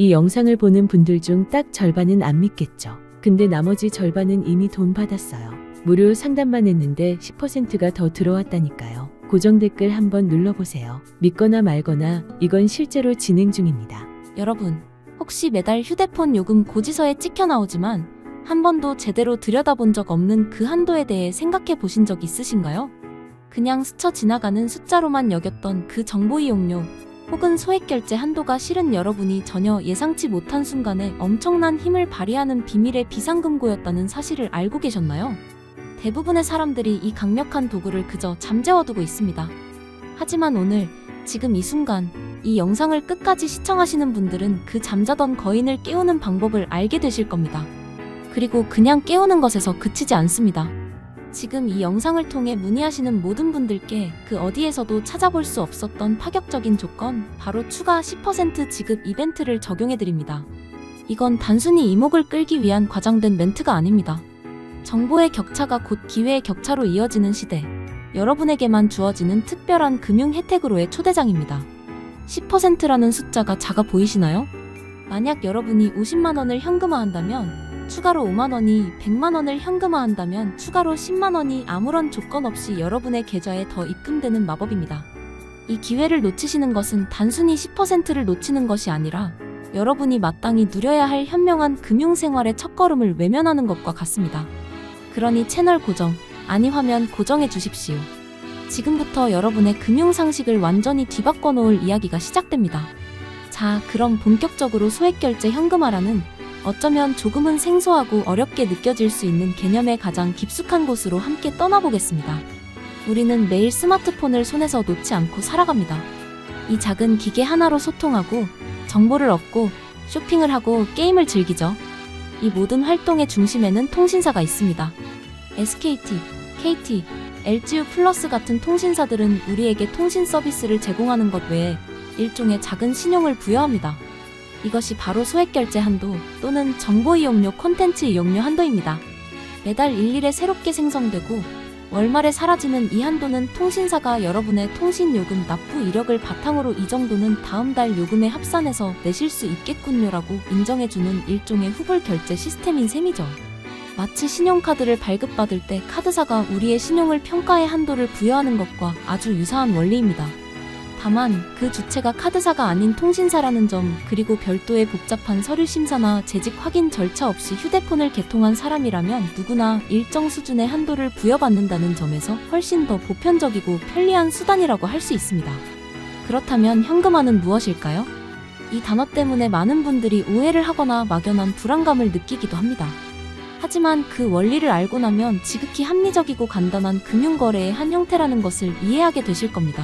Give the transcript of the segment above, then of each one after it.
이 영상을 보는 분들 중 딱 절반은 안 믿겠죠. 근데 나머지 절반은 이미 돈 받았어요. 무료 상담만 했는데 10%가 더 들어왔다니까요. 고정 댓글 한번 눌러보세요. 믿거나 말거나 이건 실제로 진행 중입니다. 여러분, 혹시 매달 휴대폰 요금 고지서에 찍혀 나오지만 한 번도 제대로 들여다본 적 없는 그 한도에 대해 생각해 보신 적 있으신가요? 그냥 스쳐 지나가는 숫자로만 여겼던 그 정보 이용료 혹은 소액 결제 한도가 실은 여러분이 전혀 예상치 못한 순간에 엄청난 힘을 발휘하는 비밀의 비상금고였다는 사실을 알고 계셨나요? 대부분의 사람들이 이 강력한 도구를 그저 잠재워두고 있습니다. 하지만 오늘, 지금 이 순간, 이 영상을 끝까지 시청하시는 분들은 그 잠자던 거인을 깨우는 방법을 알게 되실 겁니다. 그리고 그냥 깨우는 것에서 그치지 않습니다. 지금 이 영상을 통해 문의하시는 모든 분들께 그 어디에서도 찾아볼 수 없었던 파격적인 조건, 바로 추가 10% 지급 이벤트를 적용해드립니다. 이건 단순히 이목을 끌기 위한 과장된 멘트가 아닙니다. 정보의 격차가 곧 기회의 격차로 이어지는 시대, 여러분에게만 주어지는 특별한 금융 혜택으로의 초대장입니다. 10%라는 숫자가 작아 보이시나요? 만약 여러분이 50만 원을 현금화한다면 추가로 5만 원이 100만 원을 현금화한다면 추가로 10만 원이 아무런 조건 없이 여러분의 계좌에 더 입금되는 마법입니다. 이 기회를 놓치시는 것은 단순히 10%를 놓치는 것이 아니라 여러분이 마땅히 누려야 할 현명한 금융생활의 첫걸음을 외면하는 것과 같습니다. 그러니 채널 고정, 아니 화면 고정해 주십시오. 지금부터 여러분의 금융 상식을 완전히 뒤바꿔 놓을 이야기가 시작됩니다. 자, 그럼 본격적으로 소액 결제 현금화라는 어쩌면 조금은 생소하고 어렵게 느껴질 수 있는 개념의 가장 깊숙한 곳으로 함께 떠나보겠습니다. 우리는 매일 스마트폰을 손에서 놓지 않고 살아갑니다. 이 작은 기계 하나로 소통하고 정보를 얻고 쇼핑을 하고 게임을 즐기죠. 이 모든 활동의 중심에는 통신사가 있습니다. SKT, KT, LGU 플러스 같은 통신사들은 우리에게 통신 서비스를 제공하는 것 외에 일종의 작은 신용을 부여합니다. 이것이 바로 소액 결제 한도 또는 정보 이용료 콘텐츠 이용료 한도입니다. 매달 일일에 새롭게 생성되고 월말에 사라지는 이 한도는 통신사가 여러분의 통신 요금 납부 이력을 바탕으로 이 정도는 다음 달 요금에 합산해서 내실 수 있겠군요라고 인정해주는 일종의 후불 결제 시스템인 셈이죠. 마치 신용카드를 발급받을 때 카드사가 우리의 신용을 평가의 한도를 부여하는 것과 아주 유사한 원리입니다. 다만 그 주체가 카드사가 아닌 통신사라는 점 그리고 별도의 복잡한 서류 심사나 재직 확인 절차 없이 휴대폰을 개통한 사람이라면 누구나 일정 수준의 한도를 부여받는다는 점에서 훨씬 더 보편적이고 편리한 수단이라고 할 수 있습니다. 그렇다면 현금화는 무엇일까요? 이 단어 때문에 많은 분들이 오해를 하거나 막연한 불안감을 느끼기도 합니다. 하지만 그 원리를 알고 나면 지극히 합리적이고 간단한 금융거래의 한 형태라는 것을 이해하게 되실 겁니다.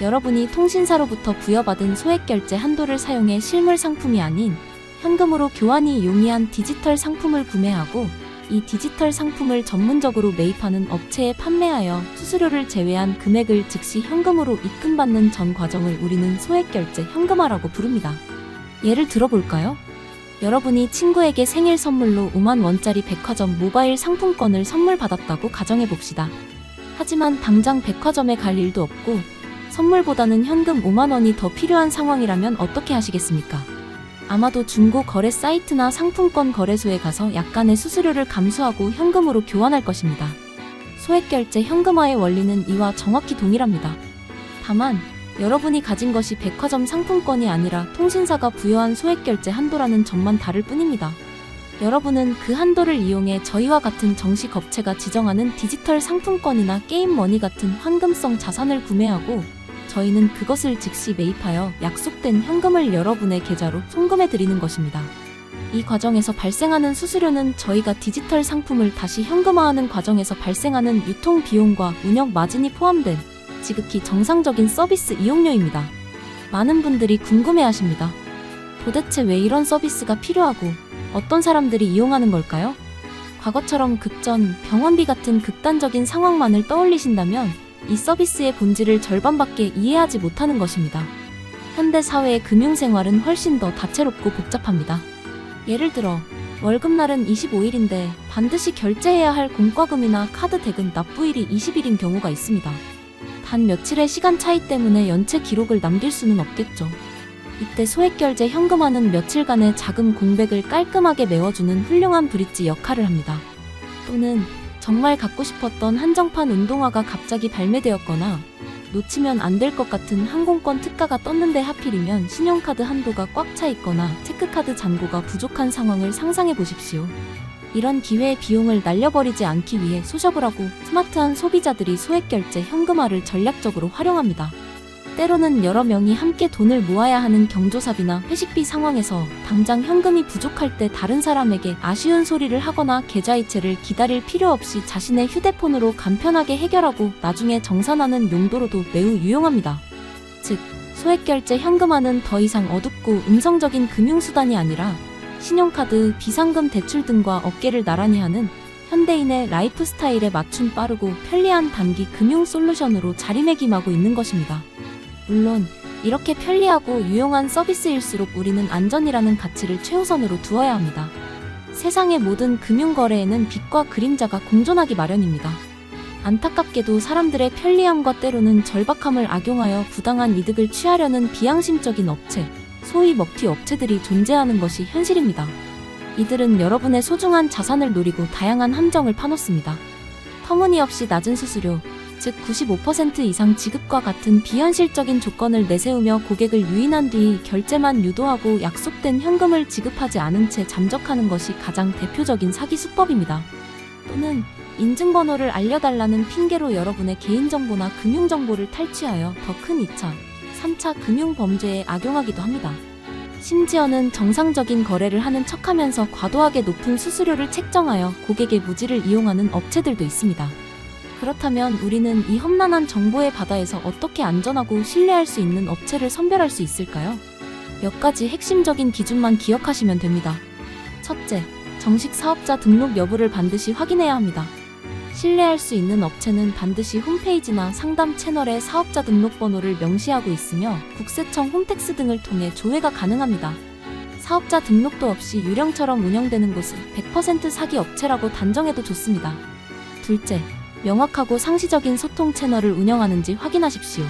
여러분이 통신사로부터 부여받은 소액 결제 한도를 사용해 실물 상품이 아닌 현금으로 교환이 용이한 디지털 상품을 구매하고 이 디지털 상품을 전문적으로 매입하는 업체에 판매하여 수수료를 제외한 금액을 즉시 현금으로 입금받는 전 과정을 우리는 소액 결제 현금화라고 부릅니다. 예를 들어볼까요? 여러분이 친구에게 생일 선물로 5만 원짜리 백화점 모바일 상품권을 선물 받았다고 가정해 봅시다. 하지만 당장 백화점에 갈 일도 없고 선물보다는 현금 5만 원이 더 필요한 상황이라면 어떻게 하시겠습니까? 아마도 중고 거래 사이트나 상품권 거래소에 가서 약간의 수수료를 감수하고 현금으로 교환할 것입니다. 소액 결제 현금화의 원리는 이와 정확히 동일합니다. 다만 여러분이 가진 것이 백화점 상품권이 아니라 통신사가 부여한 소액 결제 한도라는 점만 다를 뿐입니다. 여러분은 그 한도를 이용해 저희와 같은 정식 업체가 지정하는 디지털 상품권이나 게임머니 같은 황금성 자산을 구매하고 저희는 그것을 즉시 매입하여 약속된 현금을 여러분의 계좌로 송금해 드리는 것입니다. 이 과정에서 발생하는 수수료는 저희가 디지털 상품을 다시 현금화하는 과정에서 발생하는 유통 비용과 운영 마진이 포함된 지극히 정상적인 서비스 이용료입니다. 많은 분들이 궁금해 하십니다. 도대체 왜 이런 서비스가 필요하고 어떤 사람들이 이용하는 걸까요? 과거처럼 급전, 병원비 같은 극단적인 상황만을 떠올리신다면 이 서비스의 본질을 절반밖에 이해하지 못하는 것입니다. 현대 사회의 금융 생활은 훨씬 더 다채롭고 복잡합니다. 예를 들어, 월급날은 25일인데 반드시 결제해야 할 공과금이나 카드 대금 납부일이 20일인 경우가 있습니다. 단 며칠의 시간 차이 때문에 연체 기록을 남길 수는 없겠죠. 이때 소액결제 현금화는 며칠간의 자금 공백을 깔끔하게 메워주는 훌륭한 브릿지 역할을 합니다. 또는 정말 갖고 싶었던 한정판 운동화가 갑자기 발매되었거나 놓치면 안 될 것 같은 항공권 특가가 떴는데 하필이면 신용카드 한도가 꽉 차 있거나 체크카드 잔고가 부족한 상황을 상상해 보십시오. 이런 기회의 비용을 날려버리지 않기 위해 소셔블하고 스마트한 소비자들이 소액 결제 현금화를 전략적으로 활용합니다. 때로는 여러 명이 함께 돈을 모아야 하는 경조사비나 회식비 상황에서 당장 현금이 부족할 때 다른 사람에게 아쉬운 소리를 하거나 계좌이체를 기다릴 필요 없이 자신의 휴대폰으로 간편하게 해결하고 나중에 정산하는 용도로도 매우 유용합니다. 즉, 소액결제 현금화는 더 이상 어둡고 음성적인 금융수단이 아니라 신용카드, 비상금 대출 등과 어깨를 나란히 하는 현대인의 라이프 스타일에 맞춘 빠르고 편리한 단기 금융 솔루션으로 자리매김하고 있는 것입니다. 물론 이렇게 편리하고 유용한 서비스일수록 우리는 안전이라는 가치를 최우선으로 두어야 합니다. 세상의 모든 금융거래에는 빛과 그림자가 공존하기 마련입니다. 안타깝게도 사람들의 편리함과 때로는 절박함을 악용하여 부당한 이득을 취하려는 비양심적인 업체, 소위 먹튀 업체들이 존재하는 것이 현실입니다. 이들은 여러분의 소중한 자산을 노리고 다양한 함정을 파놓습니다. 터무니없이 낮은 수수료, 즉 95% 이상 지급과 같은 비현실적인 조건을 내세우며 고객을 유인한 뒤 결제만 유도하고 약속된 현금을 지급하지 않은 채 잠적하는 것이 가장 대표적인 사기 수법입니다. 또는 인증번호를 알려달라는 핑계로 여러분의 개인정보나 금융정보를 탈취하여 더 큰 2차, 3차 금융범죄에 악용하기도 합니다. 심지어는 정상적인 거래를 하는 척 하면서 과도하게 높은 수수료를 책정하여 고객의 무지를 이용하는 업체들도 있습니다. 그렇다면 우리는 이 험난한 정보의 바다에서 어떻게 안전하고 신뢰할 수 있는 업체를 선별할 수 있을까요? 몇 가지 핵심적인 기준만 기억하시면 됩니다. 첫째, 정식 사업자 등록 여부를 반드시 확인해야 합니다. 신뢰할 수 있는 업체는 반드시 홈페이지나 상담 채널에 사업자 등록번호를 명시하고 있으며 국세청 홈택스 등을 통해 조회가 가능합니다. 사업자 등록도 없이 유령처럼 운영되는 곳은 100% 사기 업체라고 단정해도 좋습니다. 둘째, 명확하고 상시적인 소통 채널을 운영하는지 확인하십시오.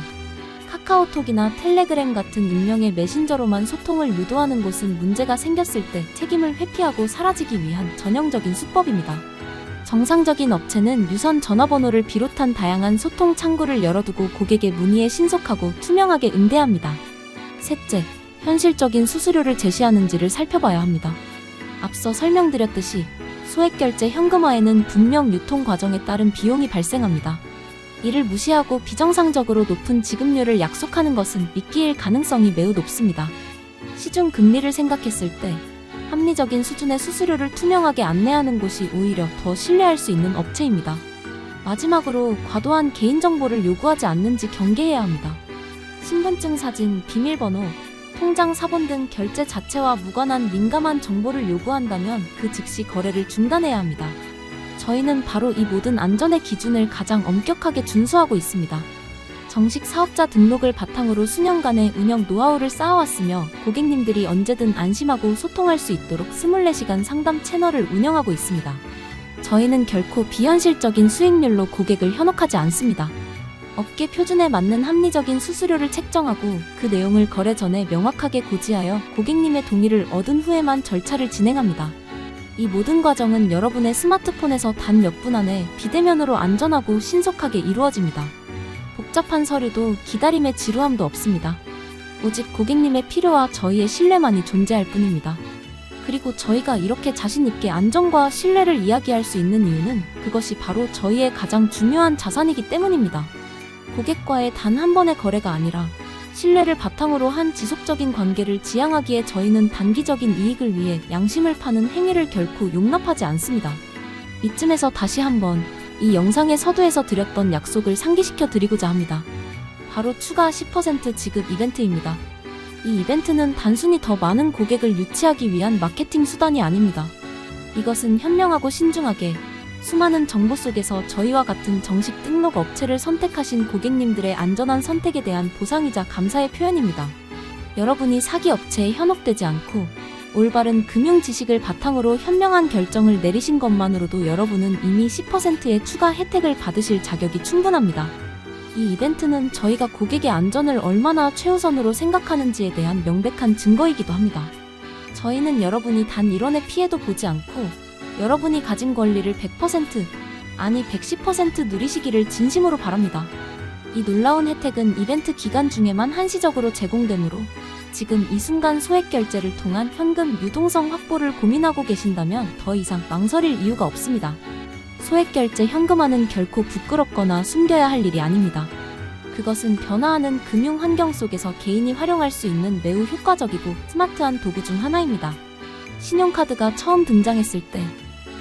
카카오톡이나 텔레그램 같은 익명의 메신저로만 소통을 유도하는 곳은 문제가 생겼을 때 책임을 회피하고 사라지기 위한 전형적인 수법입니다. 정상적인 업체는 유선 전화번호를 비롯한 다양한 소통 창구를 열어두고 고객의 문의에 신속하고 투명하게 응대합니다. 셋째, 현실적인 수수료를 제시하는지를 살펴봐야 합니다. 앞서 설명드렸듯이 소액결제 현금화에는 분명 유통 과정에 따른 비용이 발생합니다. 이를 무시하고 비정상적으로 높은 지급률을 약속하는 것은 미끼일 가능성이 매우 높습니다. 시중 금리를 생각했을 때 합리적인 수준의 수수료를 투명하게 안내하는 곳이 오히려 더 신뢰할 수 있는 업체입니다. 마지막으로 과도한 개인정보를 요구하지 않는지 경계해야 합니다. 신분증 사진, 비밀번호, 통장 사본 등 결제 자체와 무관한 민감한 정보를 요구한다면 그 즉시 거래를 중단해야 합니다. 저희는 바로 이 모든 안전의 기준을 가장 엄격하게 준수하고 있습니다. 정식 사업자 등록을 바탕으로 수년간의 운영 노하우를 쌓아왔으며 고객님들이 언제든 안심하고 소통할 수 있도록 24시간 상담 채널을 운영하고 있습니다. 저희는 결코 비현실적인 수익률로 고객을 현혹하지 않습니다. 업계 표준에 맞는 합리적인 수수료를 책정하고 그 내용을 거래 전에 명확하게 고지하여 고객님의 동의를 얻은 후에만 절차를 진행합니다. 이 모든 과정은 여러분의 스마트폰에서 단 몇 분 안에 비대면으로 안전하고 신속하게 이루어집니다. 복잡한 서류도 기다림의 지루함도 없습니다. 오직 고객님의 필요와 저희의 신뢰만이 존재할 뿐입니다. 그리고 저희가 이렇게 자신있게 안전과 신뢰를 이야기할 수 있는 이유는 그것이 바로 저희의 가장 중요한 자산이기 때문입니다. 고객과의 단 한 번의 거래가 아니라 신뢰를 바탕으로 한 지속적인 관계를 지향하기에 저희는 단기적인 이익을 위해 양심을 파는 행위를 결코 용납하지 않습니다. 이쯤에서 다시 한번 이 영상의 서두에서 드렸던 약속을 상기시켜 드리고자 합니다. 바로 추가 10% 지급 이벤트입니다. 이 이벤트는 단순히 더 많은 고객을 유치하기 위한 마케팅 수단이 아닙니다. 이것은 현명하고 신중하게 수많은 정보 속에서 저희와 같은 정식 등록 업체를 선택하신 고객님들의 안전한 선택에 대한 보상이자 감사의 표현입니다. 여러분이 사기 업체에 현혹되지 않고 올바른 금융 지식을 바탕으로 현명한 결정을 내리신 것만으로도 여러분은 이미 10%의 추가 혜택을 받으실 자격이 충분합니다. 이 이벤트는 저희가 고객의 안전을 얼마나 최우선으로 생각하는지에 대한 명백한 증거이기도 합니다. 저희는 여러분이 단 1원의 피해도 보지 않고 여러분이 가진 권리를 100% 아니 110% 누리시기를 진심으로 바랍니다. 이 놀라운 혜택은 이벤트 기간 중에만 한시적으로 제공되므로 지금 이 순간 소액 결제를 통한 현금 유동성 확보를 고민하고 계신다면 더 이상 망설일 이유가 없습니다. 소액 결제 현금화는 결코 부끄럽거나 숨겨야 할 일이 아닙니다. 그것은 변화하는 금융 환경 속에서 개인이 활용할 수 있는 매우 효과적이고 스마트한 도구 중 하나입니다. 신용카드가 처음 등장했을 때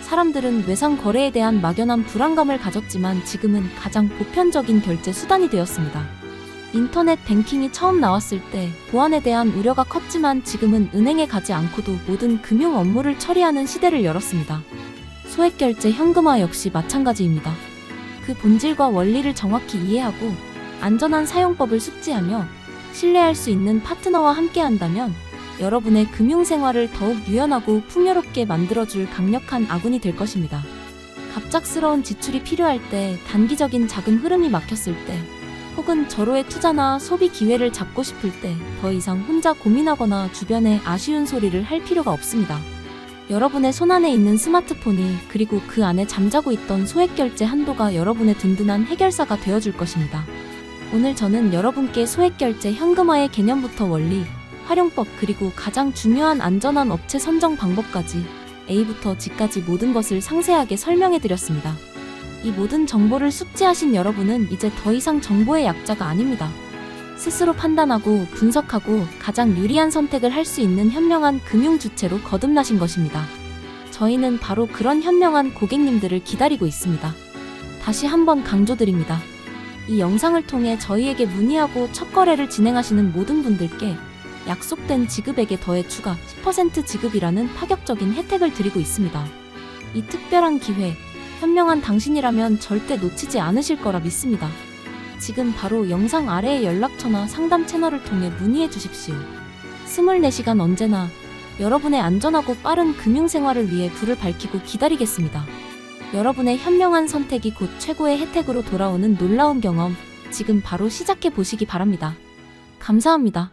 사람들은 외상 거래에 대한 막연한 불안감을 가졌지만 지금은 가장 보편적인 결제 수단이 되었습니다. 인터넷 뱅킹이 처음 나왔을 때 보안에 대한 우려가 컸지만 지금은 은행에 가지 않고도 모든 금융 업무를 처리하는 시대를 열었습니다. 소액 결제 현금화 역시 마찬가지입니다. 그 본질과 원리를 정확히 이해하고 안전한 사용법을 숙지하며 신뢰할 수 있는 파트너와 함께 한다면 여러분의 금융 생활을 더욱 유연하고 풍요롭게 만들어줄 강력한 아군이 될 것입니다. 갑작스러운 지출이 필요할 때, 단기적인 자금 흐름이 막혔을 때, 혹은 절호의 투자나 소비 기회를 잡고 싶을 때 더 이상 혼자 고민하거나 주변에 아쉬운 소리를 할 필요가 없습니다. 여러분의 손안에 있는 스마트폰이 그리고 그 안에 잠자고 있던 소액 결제 한도가 여러분의 든든한 해결사가 되어줄 것입니다. 오늘 저는 여러분께 소액 결제 현금화의 개념부터 원리, 활용법 그리고 가장 중요한 안전한 업체 선정 방법까지 A부터 G까지 모든 것을 상세하게 설명해 드렸습니다. 이 모든 정보를 숙지하신 여러분은 이제 더 이상 정보의 약자가 아닙니다. 스스로 판단하고 분석하고 가장 유리한 선택을 할 수 있는 현명한 금융 주체로 거듭나신 것입니다. 저희는 바로 그런 현명한 고객님들을 기다리고 있습니다. 다시 한번 강조드립니다. 이 영상을 통해 저희에게 문의하고 첫 거래를 진행하시는 모든 분들께 약속된 지급액에 더해 추가 10% 지급이라는 파격적인 혜택을 드리고 있습니다. 이 특별한 기회, 현명한 당신이라면 절대 놓치지 않으실 거라 믿습니다. 지금 바로 영상 아래의 연락처나 상담 채널을 통해 문의해 주십시오. 24시간 언제나 여러분의 안전하고 빠른 금융 생활을 위해 불을 밝히고 기다리겠습니다. 여러분의 현명한 선택이 곧 최고의 혜택으로 돌아오는 놀라운 경험, 지금 바로 시작해 보시기 바랍니다. 감사합니다.